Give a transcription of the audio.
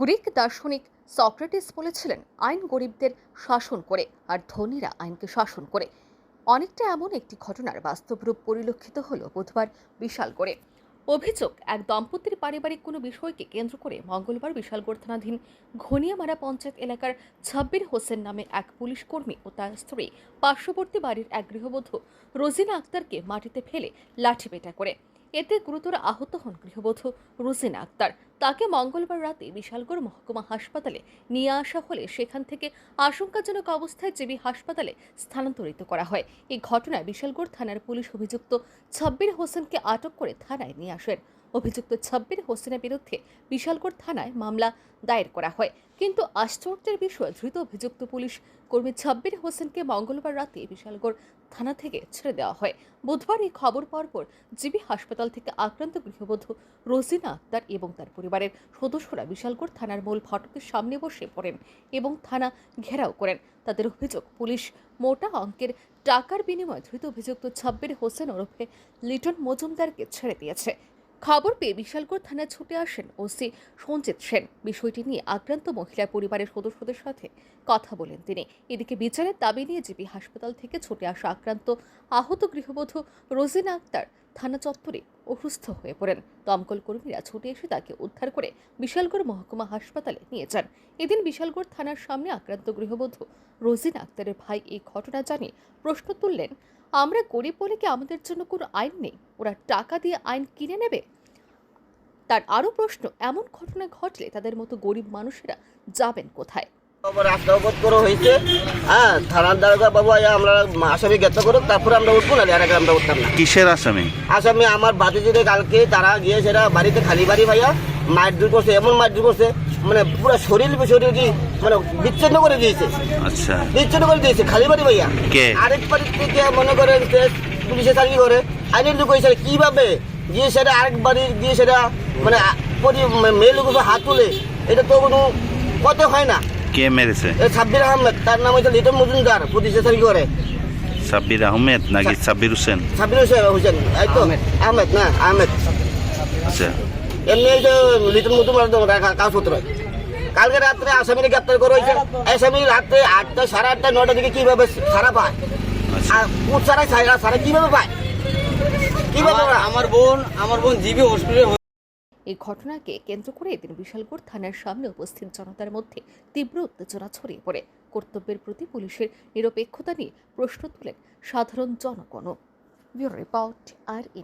Greek দার্শনিক Socrates বলেছিলেন, আইন গরিবদের শাসন করে আর ধনীরা আইনকে শাসন করে। অনেকটা এমন একটি ঘটনার বাস্তব রূপ পরিলক্ষিত হল বুধবার বিশাল বিশালগড়ে অভিযোগ, এক দম্পতির পারিবারিক কোনো বিষয়কে কেন্দ্র করে মঙ্গলবার বিশালগড় থানাধীন ঘনিয়ামারা পঞ্চায়েত এলাকার ছাব্বির হোসেন নামে এক পুলিশ কর্মী ও তার স্ত্রী পার্শ্ববর্তী বাড়ির এক গৃহবধূ রোজিনা আক্তারকে মাটিতে ফেলে লাঠিপেটা করে। এতে গুরুতর আহত হন গৃহবধূ রুজিনা আক্তার। তাকে মঙ্গলবার রাতে বিশালগড় মহকুমা হাসপাতালে নিয়ে আসা হলে সেখান থেকে আশঙ্কাজনক অবস্থায় জেবি হাসপাতালে স্থানান্তরিত করা হয়। এই ঘটনায় বিশালগড় থানার পুলিশ অভিযুক্ত ছাব্বির হোসেনকে আটক করে থানায় নিয়ে আসেন। অভিযুক্ত ছাব্বির হোসেনের বিরুদ্ধে বিশালগড় থানায় মামলা দায়ের করা হয়। কিন্তু আশ্চর্যের বিষয়, ধৃত অভিযুক্ত পুলিশ কর্মী ছাব্বির হোসেনকে মঙ্গলবার রাতে বিশালগড় থানা থেকে ছেড়ে দেওয়া হয়। বুধবার এই খবর পাওয়ার পর জিবি হাসপাতাল থেকে আক্রান্ত গৃহবধূ রোজিনা আক্তার এবং তার পরিবারের সদস্যরা বিশালগড় থানার মূল ফটকের সামনে বসে পড়েন এবং থানা ঘেরাও করেন। তাদের অভিযোগ, পুলিশ মোটা অঙ্কের টাকার বিনিময়ে ধৃত অভিযুক্ত ছাব্বির হোসেন ওরফে লিটন মজুমদারকে ছেড়ে দিয়েছে। খবর পেয়ে বিশালগড় থানায় ছুটে আসেন ওসি সঞ্জিত সেন। বিষয়টি নিয়ে আক্রান্ত মহিলার পরিবারের সদস্যদের সাথে কথা বলেন তিনি। এদিকে বিচারের দাবি নিয়ে জিবি হাসপাতাল থেকে ছুটে আসা আক্রান্ত আহত গৃহবধূ রোজিনা আক্তার থানা চত্বরে অসুস্থ হয়ে পড়েন। দমকল কর্মীরা ছুটে এসে তাকে উদ্ধার করে বিশালগড় মহকুমা হাসপাতালে নিয়ে যান। এদিন বিশালগড় থানার সামনে আক্রান্ত গৃহবধূ রোজিনা আক্তারের ভাই এই ঘটনা জানিয়ে প্রশ্ন তুললেন, আমরা গরিব বলে কি আমাদের জন্য কোনো আইন নেই? ওরা টাকা দিয়ে আইন কিনে নেবে? তার আরও প্রশ্ন, এমন ঘটনা ঘটলে তাদের মতো গরিব মানুষেরা যাবেন কোথায়? রাস্তা হয়েছে। হ্যাঁ থানার দারোগা বাবু আমরা আসামি গ্রেপ্তার করুক তারপরে আমরা উঠবো না এর আগে আমরা উঠতাম না। কিসের আসামি? আসামি আমার বাতিজিরে কালকে তারা গিয়ে সেটা বাড়িতে খালি বাড়ি ভাইয়া মারধর করছে এমন মারধর করছে মানে পুরো শরীর শরীর কি মানে বিচ্ছিন্ন করে দিয়েছে। আচ্ছা। বিচ্ছিন্ন করে দিয়েছে খালি বাড়ি ভাইয়া। আরেক বাড়ির থেকে মনে করেন যে পুলিশে চাকরি করে আইনের লোক হয়েছে কীভাবে গিয়ে সেটা আরেক গিয়ে সেটা মানে মেয়ে লোক হাত তুলে এটা তো কোনো কথা হয় না। কে মেরেছে? এ সাব্বির আহমেদ তার নাম হচ্ছে লিটন মজুমদার পুলিশে চাকরি করে। সাব্বির আহমেদ নাকি সাব্বির হোসেন? সাব্বির হোসেন হোসেন। এই তো আহমেদ। না আহমেদ। আচ্ছা। এমনি এই যে লিটন মজুমদার তো কা- কাগজপত্র কালকে রাত্রে আসামিকে গ্রেপ্তার করা হয়েছে। আসামি রাত্রে আটটা সাড়ে আটটা নটার দিকে কীভাবে সারা পায়? আচ্ছা। আর সারা সারা কীভাবে পায়? কীভাবে আমার- আমার বোন আমার বোন জিবি হসপিটালে এই ঘটনাকে কেন্দ্র করে এদিন বিশালপুর থানার সামনে উপস্থিত জনতার মধ্যে তীব্র উত্তেজনা ছড়িয়ে পড়ে। কর্তব্যের প্রতি পুলিশের নিরপেক্ষতা নিয়ে প্রশ্ন তুলেন সাধারণ জনগণও। রিপোর্ট আর ই